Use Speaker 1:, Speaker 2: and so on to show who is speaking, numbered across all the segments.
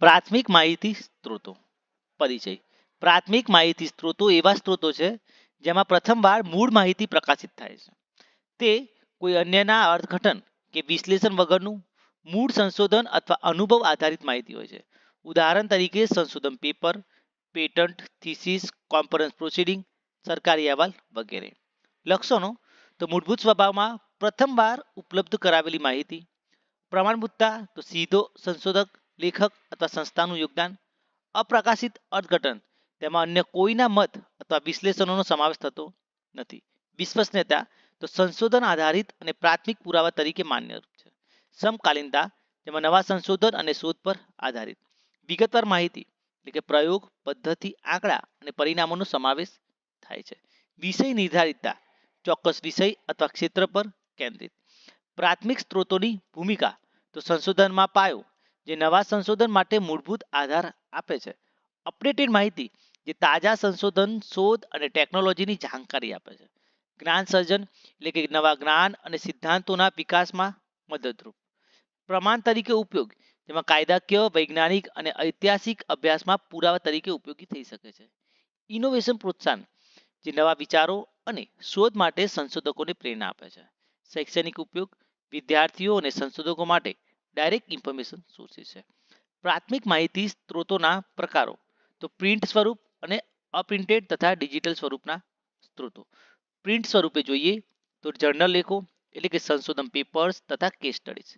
Speaker 1: પ્રાથમિક માહિતી સ્ત્રોતો, પરિચય. પ્રાથમિક માહિતી સ્ત્રોતો એવા સ્ત્રોતો છે જેમાં પ્રથમવાર મૂળ માહિતી પ્રકાશિત થાય છે. તે કોઈ અન્યના અર્થઘટન કે વિશ્લેષણ વગરનું મૂળ સંશોધન અથવા અનુભવ આધારિત માહિતી હોય છે. ઉદાહરણ તરીકે સંશોધન paper, patent, thesis conference proceeding, સરકારી અહેવાલ વગેરે. લક્ષણો, તો મૂળભૂત સ્વભાવમાં પ્રથમવાર ઉપલબ્ધ કરાવેલી માહિતી. પ્રમાણભૂતતા, તો સીધો સંશોધક લેખક અથવા સંસ્થાનું યોગદાન, અપ્રકાશિત અર્થઘટન તેમાં અન્ય કોઈના મત અથવા વિશ્લેષણોનો સમાવેશ થતો નથી. વિશ્વસનીયતા તો સંશોધન આધારિત અને પ્રાથમિક પુરાવા તરીકે માન્ય છે. સમકાલીનતા જેમાં નવા સંશોધન અને શોધ પર આધારિત. વિગતવાર માહિતી એટલે કે પ્રયોગ, પદ્ધતિ, આંકડા અને પરિણામોનો સમાવેશ થાય છે. વિષય નિર્ધારિતતા, ચોક્કસ વિષય અથવા ક્ષેત્ર પર કેન્દ્રિત. પ્રાથમિક સ્ત્રોતોની ભૂમિકા તો સંશોધનમાં પાયો જે નવા સંશોધન માટે મૂળભૂત આધાર આપે છે. અપડેટેડ માહિતી જે તાજા સંશોધન, શોધ અને ટેકનોલોજીની જાણકારી આપે છે. જ્ઞાન સર્જન એટલે કે નવા જ્ઞાન અને સિદ્ધાંતોના વિકાસમાં મદદરૂપ. પ્રમાણ તરીકે ઉપયોગ, જેમાં કાયદાકીય, વૈજ્ઞાનિક અને ઐતિહાસિક અભ્યાસમાં પુરાવા તરીકે ઉપયોગી થઈ શકે છે. ઇનોવેશન પ્રોત્સાહન, જે નવા વિચારો અને શોધ માટે સંશોધકોને પ્રેરણા આપે છે. શૈક્ષણિક ઉપયોગ, વિદ્યાર્થીઓ અને સંશોધકો માટે ડાયરેક્ટ ઇન્ફોર્મેશન સોર્સિસ છે. પ્રાથમિક માહિતી સ્ત્રોતોના પ્રકારો, તો પ્રિન્ટ સ્વરૂપ અને અપ્રિન્ટેડ તથા ડિજિટલ સ્વરૂપના સ્ત્રોતો. પ્રિન્ટ સ્વરૂપે જોઈએ તો જર્નલ લેખો, એટલે કે સંશોધન પેપર્સ તથા કેસ સ્ટડીઝ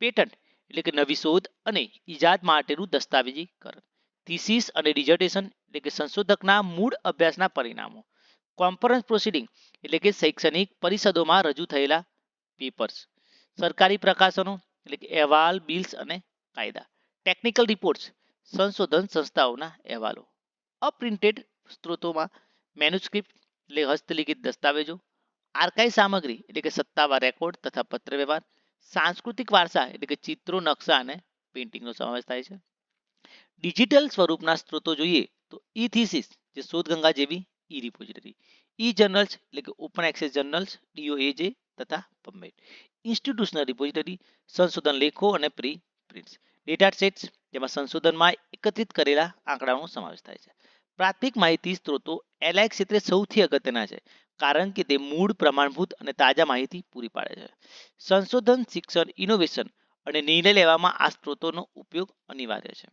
Speaker 1: પેટન્ટ એટલે કે નવી શોધ અને ઈજાદ માટેનું દસ્તાવેજીકરણ. થીસીસ અને ડિઝર્ટેશન એટલે કે સંશોધકના મૂળ અભ્યાસના પરિણામો. કોન્ફરન્સ પ્રોસિડિંગ એટલે કે શૈક્ષણિક પરિષદોમાં રજૂ થયેલા પેપર્સ સરકારી પ્રકાશનો એટલે કે અહેવાલ, બિલ્સ અને કાયદા. ટેકનિકલ રિપોર્ટ્સ સંશોધન સંસ્થાઓના અહેવાલો. અપ્રિન્ટેડ સ્ત્રોતોમાં મેન્યુસ્ક્રિપ્ટ એટલે હસ્તલિખિત દસ્તાવેજો. આર્કાઇવ સામગ્રી એટલે કે સત્તાવાર રેકોર્ડ તથા પત્ર વ્યવહાર સાંસ્કૃતિક વારસા એટલે કે ચિત્રો, નકશા અને પેઇન્ટિંગનો સમાવેશ થાય છે. ડિજિટલ સ્વરૂપના સ્ત્રોતો જોઈએ તો ઈ થીસીસ જે શોધગંગા જેવી ઈ રિપોઝિટરી ઈ જર્નલ્સ એટલે કે ઓપન એક્સેસ જર્નલ્સ ડીઓએજે તથા પબમેડ ઇન્સ્ટિટ્યુશનલ રિપોઝિટરી સંશોધન લેખો અને પ્રી પ્રિન્ટ્સ ડેટા સેટ્સ જેમાં સંશોધનમાં એકત્રિત કરેલા આંકડાઓનો સમાવેશ થાય છે. પ્રાથમિક માહિતી સ્ત્રોતો એલઆઈ ક્ષેત્રે સૌથી અગત્યના છે, કારણ કે તે મૂળ, પ્રમાણભૂત અને તાજા માહિતી પૂરી પાડે છે. સંશોધન, શિક્ષણ ઇનોવેશન અને નિર્ણય લેવામાં આ સ્ત્રોતોનો ઉપયોગ અનિવાર્ય છે.